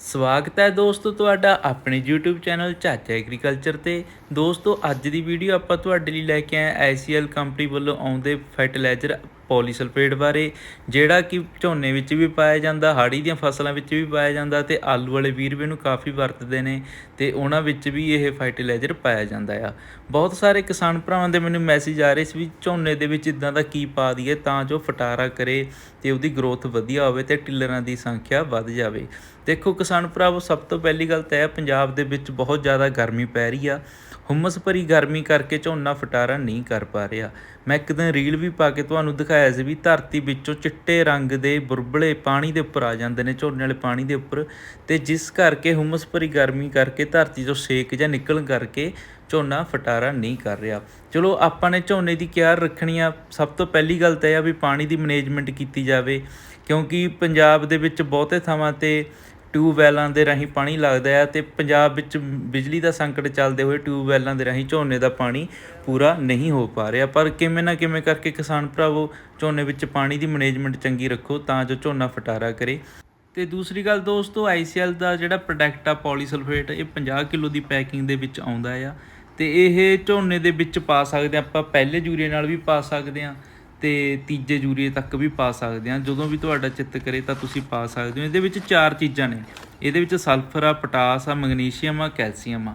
ਸਵਾਗਤ ਹੈ ਦੋਸਤੋ ਤੁਹਾਡਾ ਆਪਣੇ YouTube ਚੈਨਲ ਚਾਚਾ ਐਗਰੀਕਲਚਰ ਤੇ। ਦੋਸਤੋ, ਅੱਜ ਦੀ ਵੀਡੀਓ ਆਪਾਂ ਤੁਹਾਡੇ ਲਈ ਲੈ ਕੇ ਆਏ ICL ਕੰਪਨੀ ਵੱਲੋਂ ਆਉਂਦੇ ਫਰਟੀਲਾਈਜ਼ਰ ਪੋਲੀਸਲਫੇਟ ਬਾਰੇ, ਜਿਹੜਾ ਕਿ ਝੋਨੇ ਵਿੱਚ ਵੀ ਪਾਇਆ ਜਾਂਦਾ ਹਾੜੀ ਦੀਆਂ ਫਸਲਾਂ ਵਿੱਚ ਵੀ ਪਾਇਆ ਜਾਂਦਾ ਤੇ ਆਲੂ ਵਾਲੇ ਵੀਰ ਵੀ ਇਹਨੂੰ ਕਾਫੀ ਵਰਤਦੇ ਨੇ ਤੇ ਉਹਨਾਂ ਵਿੱਚ ਵੀ ਇਹ ਫਰਟੀਲਾਈਜ਼ਰ ਪਾਇਆ ਜਾਂਦਾ ਆ। ਬਹੁਤ ਸਾਰੇ ਕਿਸਾਨ ਭਰਾਵਾਂ ਦੇ ਮੈਨੂੰ ਮੈਸੇਜ ਆ ਰਹੇ ਸੀ ਵੀ ਝੋਨੇ ਦੇ ਵਿੱਚ ਇਦਾਂ ਦਾ ਕੀ ਪਾ ਦਈਏ ਤਾਂ ਜੋ ਫਟਾਰਾ ਕਰੇ ਤੇ ਉਹਦੀ ਗਰੋਥ ਵਧੀਆ ਹੋਵੇ ਤੇ ਟਿੱਲਰਾਂ ਦੀ ਸੰਖਿਆ ਵੱਧ ਜਾਵੇ। ਦੇਖੋ ਕਿਸਾਨ ਭਰਾਵੋ, ਸਭ ਤੋਂ ਪਹਿਲੀ ਗੱਲ ਤਾਂ ਇਹ ਹੈ ਪੰਜਾਬ ਦੇ ਵਿੱਚ ਬਹੁਤ ਜ਼ਿਆਦਾ ਗਰਮੀ ਪੈ ਰਹੀ ਆ। ਹੁਮਸ ਭਰੀ ਗਰਮੀ ਕਰਕੇ ਝੋਨਾ ਫਟਾਰਾ ਨਹੀਂ ਕਰ ਪਾ ਰਿਹਾ। ਮੈਂ ਇੱਕ ਦਿਨ ਰੀਲ ਵੀ ਪਾ ਕੇ ਤੁਹਾਨੂੰ ਦਿਖਾਇਆ ਸੀ ਵੀ ਧਰਤੀ ਵਿੱਚੋਂ ਚਿੱਟੇ ਰੰਗ ਦੇ ਬੁਰਬਲੇ ਪਾਣੀ ਦੇ ਉੱਪਰ ਆ ਜਾਂਦੇ ਨੇ, ਝੋਨੇ ਵਾਲੇ ਪਾਣੀ ਦੇ ਉੱਪਰ। ਤੇ ਜਿਸ ਕਰਕੇ ਹੁਮਸ ਭਰੀ ਗਰਮੀ ਕਰਕੇ ਧਰਤੀ ਤੋਂ ਸੇਕ ਜਾਂ ਨਿਕਲਣ ਕਰਕੇ ਝੋਨਾ ਫਟਾਰਾ ਨਹੀਂ ਕਰ ਰਿਹਾ। ਚਲੋ, ਆਪਾਂ ਨੇ ਝੋਨੇ ਦੀ ਕੇਅਰ ਰੱਖਣੀ ਆ। ਸਭ ਤੋਂ ਪਹਿਲੀ ਗੱਲ ਤਾਂ ਇਹ ਆ ਵੀ ਪਾਣੀ ਦੀ ਮੈਨੇਜਮੈਂਟ ਕੀਤੀ ਜਾਵੇ, ਕਿਉਂਕਿ ਪੰਜਾਬ ਦੇ ਵਿੱਚ ਬਹੁਤੇ ਥਾਵਾਂ ਤੇ ਟਿਊਬਵੈੱਲਾਂ ਦੇ ਰਾਹੀਂ ਪਾਣੀ ਲੱਗਦਾ ਹੈ ਅਤੇ ਪੰਜਾਬ ਵਿੱਚ ਬਿਜਲੀ ਦਾ ਸੰਕਟ ਚੱਲਦੇ ਹੋਏ ਟਿਊਬਵੈੱਲਾਂ ਦੇ ਰਾਹੀਂ ਝੋਨੇ ਦਾ ਪਾਣੀ ਪੂਰਾ ਨਹੀਂ ਹੋ ਪਾ ਰਿਹਾ। ਪਰ ਕਿਵੇਂ ਨਾ ਕਿਵੇਂ ਕਰਕੇ ਕਿਸਾਨ ਭਰਾਵੋ, ਝੋਨੇ ਵਿੱਚ ਪਾਣੀ ਦੀ ਮੈਨੇਜਮੈਂਟ ਚੰਗੀ ਰੱਖੋ ਤਾਂ ਜੋ ਝੋਨਾ ਫਟਾਰਾ ਕਰੇ। ਤੇ ਦੂਸਰੀ ਗੱਲ ਦੋਸਤੋ ICL ਦਾ ਜਿਹੜਾ ਪ੍ਰੋਡਕਟ ਆ ਪੋਲੀਸਲਫੇਟ ਇਹ 50 ਕਿਲੋ ਦੀ ਪੈਕਿੰਗ ਦੇ ਵਿੱਚ ਆਉਂਦਾ ਆ। ਤੇ ਇਹ ਝੋਨੇ ਦੇ ਵਿੱਚ ਪਾ ਸਕਦੇ ਆ, ਆਪਾਂ ਪਹਿਲੇ ਯੂਰੀਏ ਨਾਲ ਵੀ ਪਾ ਸਕਦੇ ਆ। ਤੇ ਤੀਜੇ ਯੂਰੀਏ ਤੱਕ ਵੀ ਪਾ ਸਕਦੇ ਆ ਜਦੋਂ ਵੀ ਤੁਹਾਡਾ ਚਿੱਤ ਕਰੇ ਤਾਂ ਤੁਸੀਂ ਪਾ ਸਕਦੇ ਹੋ। ਇਹਦੇ ਵਿੱਚ ਚਾਰ ਚੀਜ਼ਾਂ ਨੇ। ਇਹਦੇ ਵਿੱਚ ਸਲਫਰ ਆ, ਪੋਟਾਸ ਆ, ਮੈਗਨੀਸ਼ੀਅਮ ਆ, ਕੈਲਸ਼ੀਅਮ ਆ।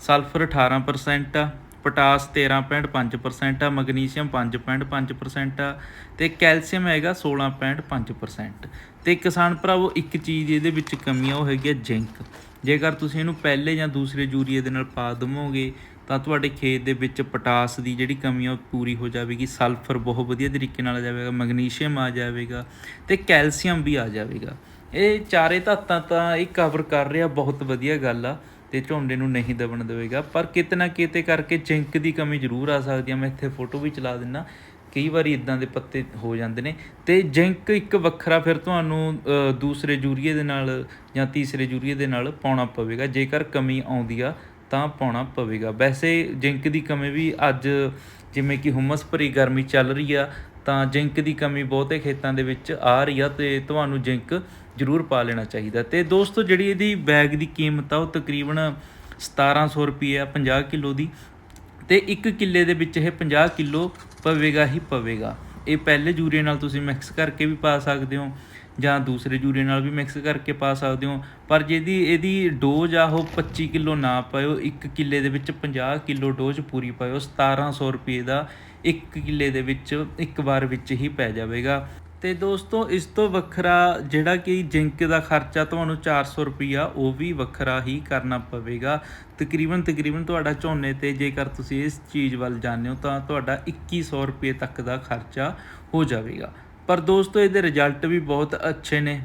ਸਲਫਰ 18% ਆ, ਪੋਟਾਸ 13.5% ਆ, ਮੈਗਨੀਸ਼ੀਅਮ 5.5% ਆ ਤੇ ਕੈਲਸ਼ੀਅਮ ਹੈਗਾ 16.5% ਤੇ ਕਿਸਾਨ ਭਰਾਵੋ, ਇੱਕ ਚੀਜ਼ ਇਹਦੇ ਵਿੱਚ ਕਮੀ ਆ, ਉਹ ਹੈਗੀ ਆ ਜ਼ਿੰਕ। ਜੇਕਰ ਤੁਸੀਂ ਇਹਨੂੰ ਪਹਿਲੇ ਜਾਂ ਦੂਸਰੇ ਯੂਰੀਏ ਦੇ ਨਾਲ ਪਾ ਦਵੋਗੇ ਤਾਂ ਤੁਹਾਡੇ ਖੇਤ ਦੇ ਵਿੱਚ ਪੋਟਾਸ ਦੀ ਜਿਹੜੀ ਕਮੀ ਆ ਉਹ ਪੂਰੀ ਹੋ ਜਾਵੇਗੀ, ਸਲਫਰ ਬਹੁਤ ਵਧੀਆ ਤਰੀਕੇ ਨਾਲ ਆ ਜਾਵੇਗਾ, ਮੈਗਨੀਸ਼ੀਅਮ ਆ ਜਾਵੇਗਾ ਤੇ ਕੈਲਸ਼ੀਅਮ ਵੀ ਆ ਜਾਵੇਗਾ। ਇਹ ਚਾਰੇ ਧਾਤਾਂ ਤਾਂ ਇਹ ਕਵਰ ਕਰ ਰਿਹਾ, ਬਹੁਤ ਵਧੀਆ ਗੱਲ ਆ ਤੇ ਝੋਨੇ ਨੂੰ ਨਹੀਂ ਦਬਣ ਦੇਵੇਗਾ। ਪਰ ਕਿਤੇ ਨਾ ਕਿਤੇ ਕਰਕੇ ਜ਼ਿੰਕ ਦੀ ਕਮੀ ਜ਼ਰੂਰ ਆ ਸਕਦੀ ਆ, ਮੈਂ ਇੱਥੇ ਫੋਟੋ ਵੀ ਚਲਾ ਦਿੰਨਾ, ਕਈ ਵਾਰੀ ਇਦਾਂ ਦੇ ਪੱਤੇ ਹੋ ਜਾਂਦੇ ਨੇ ਤੇ ਜ਼ਿੰਕ ਇੱਕ ਵੱਖਰਾ ਫਿਰ ਤੁਹਾਨੂੰ ਦੂਸਰੇ ਯੂਰੀਏ ਦੇ ਨਾਲ ਜਾਂ ਤੀਸਰੇ ਯੂਰੀਏ ਦੇ ਨਾਲ ਪਾਉਣਾ ਪਵੇਗਾ, ਜੇਕਰ ਕਮੀ ਆਉਂਦੀ ਆ ਤਾਂ ਪਾਉਣਾ ਪਵੇਗਾ। ਵੈਸੇ ਜ਼ਿੰਕ ਦੀ ਕਮੀ ਵੀ ਅੱਜ ਜਿਵੇਂ ਕਿ ਹੁਮਸ ਭਰੀ ਗਰਮੀ ਚੱਲ ਰਹੀ ਆ, ਤਾਂ ਜ਼ਿੰਕ ਦੀ ਕਮੀ ਬਹੁਤੇ ਖੇਤਾਂ ਦੇ ਵਿੱਚ ਆ ਰਹੀ ਆ ਤੇ ਤੁਹਾਨੂੰ ਜ਼ਿੰਕ ਜ਼ਰੂਰ ਪਾ ਲੈਣਾ ਚਾਹੀਦਾ। ਤੇ ਦੋਸਤੋ, ਜਿਹੜੀ ਇਹਦੀ ਬੈਗ ਦੀ ਕੀਮਤ ਆ, ਉਹ ਤਕਰੀਬਨ 1700 ਰੁਪਏ ਆ 50 ਕਿਲੋ ਦੀ। ਤੇ 1 ਕਿੱਲੇ ਦੇ ਵਿੱਚ ਇਹ 50 ਕਿਲੋ ਪਵੇਗਾ ਹੀ ਪਵੇਗਾ। ਇਹ ਪਹਿਲੇ ਯੂਰੀਏ ਨਾਲ ਤੁਸੀਂ ਮਿਕਸ ਕਰਕੇ ਵੀ ਪਾ ਸਕਦੇ ਹੋ, ਜਾਂ ਦੂਸਰੇ ਯੂਰੀਏ ਨਾਲ ਵੀ ਮਿਕਸ ਕਰਕੇ ਪਾ ਸਕਦੇ ਹੋ। ਪਰ ਜਿਹਦੀ, ਇਹਦੀ ਡੋਜ਼ ਆ ਉਹ 25 ਕਿਲੋ ਨਾ ਪਾਇਓ 1 ਕਿੱਲੇ ਦੇ ਵਿੱਚ 50 ਕਿਲੋ ਡੋਜ਼ ਪੂਰੀ ਪਾਇਓ। 1700 ਰੁਪਏ ਦਾ 1 ਕਿੱਲੇ ਦੇ ਵਿੱਚ, ਇੱਕ ਵਾਰ ਵਿੱਚ ਹੀ ਪੈ ਜਾਵੇਗਾ। ਤੇ ਦੋਸਤੋ, ਇਸ ਤੋਂ ਵੱਖਰਾ ਜਿਹੜਾ ਕਿ ਜਿੰਕ ਦਾ ਖਰਚਾ ਤੁਹਾਨੂੰ 400 ਰੁਪਿਆ ਉਹ ਵੀ ਵੱਖਰਾ ਹੀ ਕਰਨਾ ਪਵੇਗਾ। ਤਕਰੀਬਨ ਤਕਰੀਬਨ ਤੁਹਾਡਾ ਝੋਨੇ ਤੇ ਜੇਕਰ ਤੁਸੀਂ ਇਸ ਚੀਜ਼ ਵੱਲ ਜਾਂਦੇ ਹੋ, ਤਾਂ ਤੁਹਾਡਾ 2100 ਰੁਪਏ ਤੱਕ ਦਾ ਖਰਚਾ ਹੋ ਜਾਵੇਗਾ। ਪਰ ਦੋਸਤੋ, ਇਹਦੇ ਰਿਜ਼ਲਟ ਵੀ ਬਹੁਤ ਅੱਛੇ ਨੇ।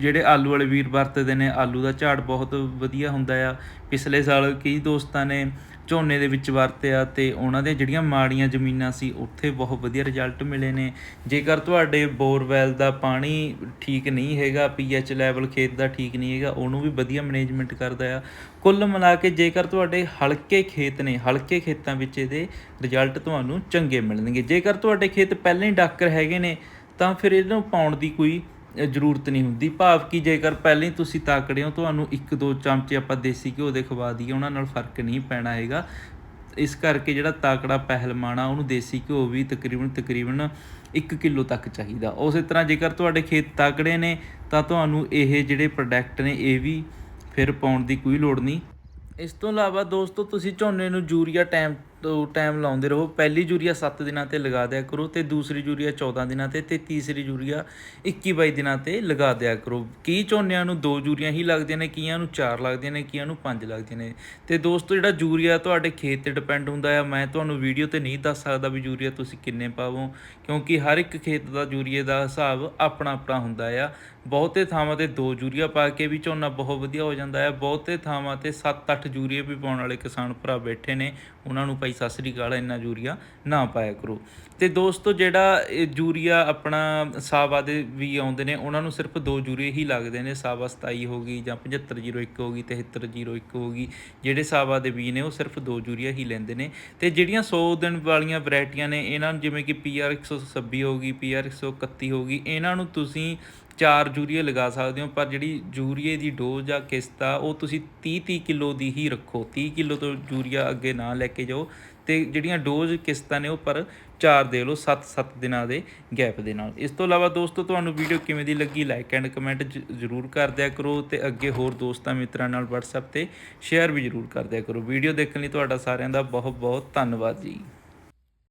ਜਿਹੜੇ ਆਲੂ ਵਾਲੇ ਵੀਰ ਵਰਤਦੇ ਨੇ, ਆਲੂ ਦਾ ਝਾੜ ਬਹੁਤ ਵਧੀਆ ਹੁੰਦਾ ਆ। ਪਿਛਲੇ ਸਾਲ ਕਈ ਦੋਸਤਾਂ ਨੇ ਝੋਨੇ ਦੇ ਵਿੱਚ ਵਰਤਿਆ ਤੇ ਉਹਨਾਂ ਦੇ ਜਿਹੜੀਆਂ ਮਾੜੀਆਂ ਜ਼ਮੀਨਾਂ ਸੀ, ਉੱਥੇ ਬਹੁਤ ਵਧੀਆ ਰਿਜ਼ਲਟ ਮਿਲੇ ਨੇ। ਜੇਕਰ ਤੁਹਾਡੇ ਬੋਰਵੈਲ ਦਾ ਪਾਣੀ ਠੀਕ ਨਹੀਂ ਹੈਗਾ ਪੀਐਚ ਲੈਵਲ ਖੇਤ ਦਾ ਠੀਕ ਨਹੀਂ ਹੈਗਾ, ਉਹਨੂੰ ਵੀ ਵਧੀਆ ਮੈਨੇਜਮੈਂਟ ਕਰਦਾ ਆ। ਕੁੱਲ ਮਿਲਾ ਕੇ ਜੇਕਰ ਤੁਹਾਡੇ ਹਲਕੇ ਖੇਤ ਨੇ, ਹਲਕੇ ਖੇਤਾਂ ਵਿੱਚ ਇਹਦੇ ਰਿਜ਼ਲਟ ਤੁਹਾਨੂੰ ਚੰਗੇ ਮਿਲਣਗੇ। ਜੇਕਰ ਤੁਹਾਡੇ ਖੇਤ ਪਹਿਲਾਂ ਹੀ ਡਾਕਰ ਹੈਗੇ ਨੇ, ਤਾਂ ਫਿਰ ਇਹਨੂੰ ਪਾਉਣ ਦੀ ਕੋਈ ਜ਼ਰੂਰਤ ਨਹੀਂ ਹੁੰਦੀ। ਭਾਵ ਕਿ ਜੇਕਰ ਪਹਿਲਾਂ ਹੀ ਤੁਸੀਂ ਤਾਕੜੇ ਹੋ, ਤੁਹਾਨੂੰ ਇੱਕ ਦੋ ਚਮਚੇ ਆਪਾਂ ਦੇਸੀ ਘਿਓ ਦੇ ਖਵਾ ਦਈਏ, ਉਹਨਾਂ ਨਾਲ ਫ਼ਰਕ ਨਹੀਂ ਪੈਣਾ ਹੈਗਾ। ਇਸ ਕਰਕੇ ਜਿਹੜਾ ਤਾਕੜਾ ਪਹਿਲਵਾਨ ਆ, ਉਹਨੂੰ ਦੇਸੀ ਘਿਓ ਵੀ ਤਕਰੀਬਨ ਤਕਰੀਬਨ 1 ਕਿਲੋ ਤੱਕ ਚਾਹੀਦਾ। ਉਸੇ ਤਰ੍ਹਾਂ ਜੇਕਰ ਤੁਹਾਡੇ ਖੇਤ ਤਾਕੜੇ ਨੇ, ਤਾਂ ਤੁਹਾਨੂੰ ਇਹ ਜਿਹੜੇ ਪ੍ਰੋਡਕਟ ਨੇ, ਇਹ ਵੀ ਫਿਰ ਪਾਉਣ ਦੀ ਕੋਈ ਲੋੜ ਨਹੀਂ। ਇਸ ਤੋਂ ਇਲਾਵਾ ਦੋਸਤੋ, ਤੁਸੀਂ ਝੋਨੇ ਨੂੰ ਯੂਰੀਆ ਟਾਈਮ ਤੋਂ ਟਾਈਮ ਲਾਉਂਦੇ ਰਹੋ। ਪਹਿਲੀ ਯੂਰੀਆ 7 ਦਿਨਾਂ ਤੇ ਲਗਾ ਦਿਆ ਕਰੋ ਤੇ ਦੂਸਰੀ ਯੂਰੀਆ 14 ਦਿਨਾਂ ਤੇ ਤੇ ਤੀਸਰੀ ਯੂਰੀਆ 21 22 ਦਿਨਾਂ ਤੇ ਲਗਾ ਦਿਆ ਕਰੋ। ਕੀ ਝੋਨਿਆਂ ਨੂੰ ਦੋ ਯੂਰੀਆਂ ਹੀ ਲੱਗਦੀਆਂ ਨੇ ਕਈਆਂ ਨੂੰ ਚਾਰ ਲੱਗਦੀਆਂ ਨੇ ਕਈਆਂ ਨੂੰ ਪੰਜ ਲੱਗਦੀਆਂ ਨੇ? ਤੇ ਦੋਸਤੋ, ਜਿਹੜਾ ਯੂਰੀਆ ਤੁਹਾਡੇ ਖੇਤ ਤੇ ਡਿਪੈਂਡ ਹੁੰਦਾ ਆ, ਮੈਂ ਤੁਹਾਨੂੰ ਵੀਡੀਓ ਤੇ ਨਹੀਂ ਦੱਸ ਸਕਦਾ ਵੀ ਯੂਰੀਆ ਤੁਸੀਂ ਕਿੰਨੇ ਪਾਵੋ, ਕਿਉਂਕਿ ਹਰ ਇੱਕ ਖੇਤ ਦਾ ਯੂਰੀਏ ਦਾ ਹਿਸਾਬ ਆਪਣਾ ਆਪਣਾ ਹੁੰਦਾ ਆ। ਬਹੁਤੇ ਥਾਵਾਂ ਤੇ ਦੋ ਯੂਰੀਆ ਪਾ ਕੇ ਵੀ ਝੋਨਾ ਬਹੁਤ ਵਧੀਆ ਹੋ ਜਾਂਦਾ ਹੈ ਬਹੁਤੇ ਥਾਵਾਂ ਤੇ 7-8 ਯੂਰੀਏ ਵੀ ਪਾਉਣ ਵਾਲੇ ਕਿਸਾਨ ਭਰਾ ਬੈਠੇ ਨੇ, ਉਹਨਾਂ ਨੂੰ ਭਾਈ ਸਤਿ ਸ੍ਰੀ ਅਕਾਲ, ਇੰਨਾ ਯੂਰੀਆ ਨਾ ਪਾਇਆ ਕਰੋ। ਤੇ ਦੋਸਤੋ, ਜਿਹੜਾ ਯੂਰੀਆ ਆਪਣਾ ਸਾਵਾ ਦੇ ਵੀ ਆਉਂਦੇ ਨੇ, ਉਹਨਾਂ ਨੂੰ ਸਿਰਫ ਦੋ ਯੂਰੀਏ ਹੀ ਲੱਗਦੇ ਨੇ। ਸਾਵਾ 27 ਹੋ ਗਈ ਜਾਂ 7501 ਹੋ ਗਈ 7301 ਹੋ ਗਈ। ਜਿਹੜੇ ਸਾਵਾ ਦੇ ਬੀ ਨੇ, ਉਹ ਸਿਰਫ ਦੋ ਯੂਰੀਆ ਹੀ ਲੈਂਦੇ ਨੇ। ਤੇ ਜਿਹੜੀਆਂ 100 ਦਿਨ ਵਾਲੀਆਂ ਵੈਰਾਈਟੀਆਂ ਨੇ, ਇਹਨਾਂ ਨੂੰ ਜਿਵੇਂ ਕਿ PR 126 ਹੋ ਗਈ PR 131 ਹੋ ਗਈ, ਇਹਨਾਂ ਨੂੰ ਤੁਸੀਂ ਚਾਰ ਯੂਰੀਏ ਲਗਾ ਸਕਦੇ ਹੋ, ਪਰ ਜਿਹੜੀ ਯੂਰੀਏ ਦੀ ਡੋਜ਼ ਆ ਕਿਸ਼ਤ ਆ, ਉਹ ਤੁਸੀਂ 30 30 ਕਿਲੋ ਦੀ ਹੀ ਰੱਖੋ। 30 ਕਿਲੋ ਤੋਂ ਯੂਰੀਆ ਅੱਗੇ ਨਾ ਲੈ ਕੇ ਜਾਓ ਤੇ ਜਿਹੜੀਆਂ ਡੋਜ਼ ਕਿਸ਼ਤਾਂ ਨੇ ਉਹ ਪਰ ਚਾਰ ਦੇ ਲਓ 7-7 ਦਿਨਾਂ ਦੇ ਗੈਪ ਦੇ ਨਾਲ। ਇਸ ਤੋਂ ਇਲਾਵਾ ਦੋਸਤੋ, ਤੁਹਾਨੂੰ ਵੀਡੀਓ ਕਿਵੇਂ ਦੀ ਲੱਗੀ ਲਾਈਕ ਐਂਡ ਕਮੈਂਟ ਜ਼ਰੂਰ ਕਰ ਦਿਆ ਕਰੋ ਤੇ ਅੱਗੇ ਹੋਰ ਦੋਸਤਾਂ ਮਿੱਤਰਾਂ ਨਾਲ WhatsApp ਤੇ ਸ਼ੇਅਰ ਵੀ ਜ਼ਰੂਰ ਕਰ ਦਿਆ ਕਰੋ। ਵੀਡੀਓ ਦੇਖਣ ਲਈ ਤੁਹਾਡਾ ਸਾਰਿਆਂ ਦਾ ਬਹੁਤ ਬਹੁਤ ਧੰਨਵਾਦ ਜੀ।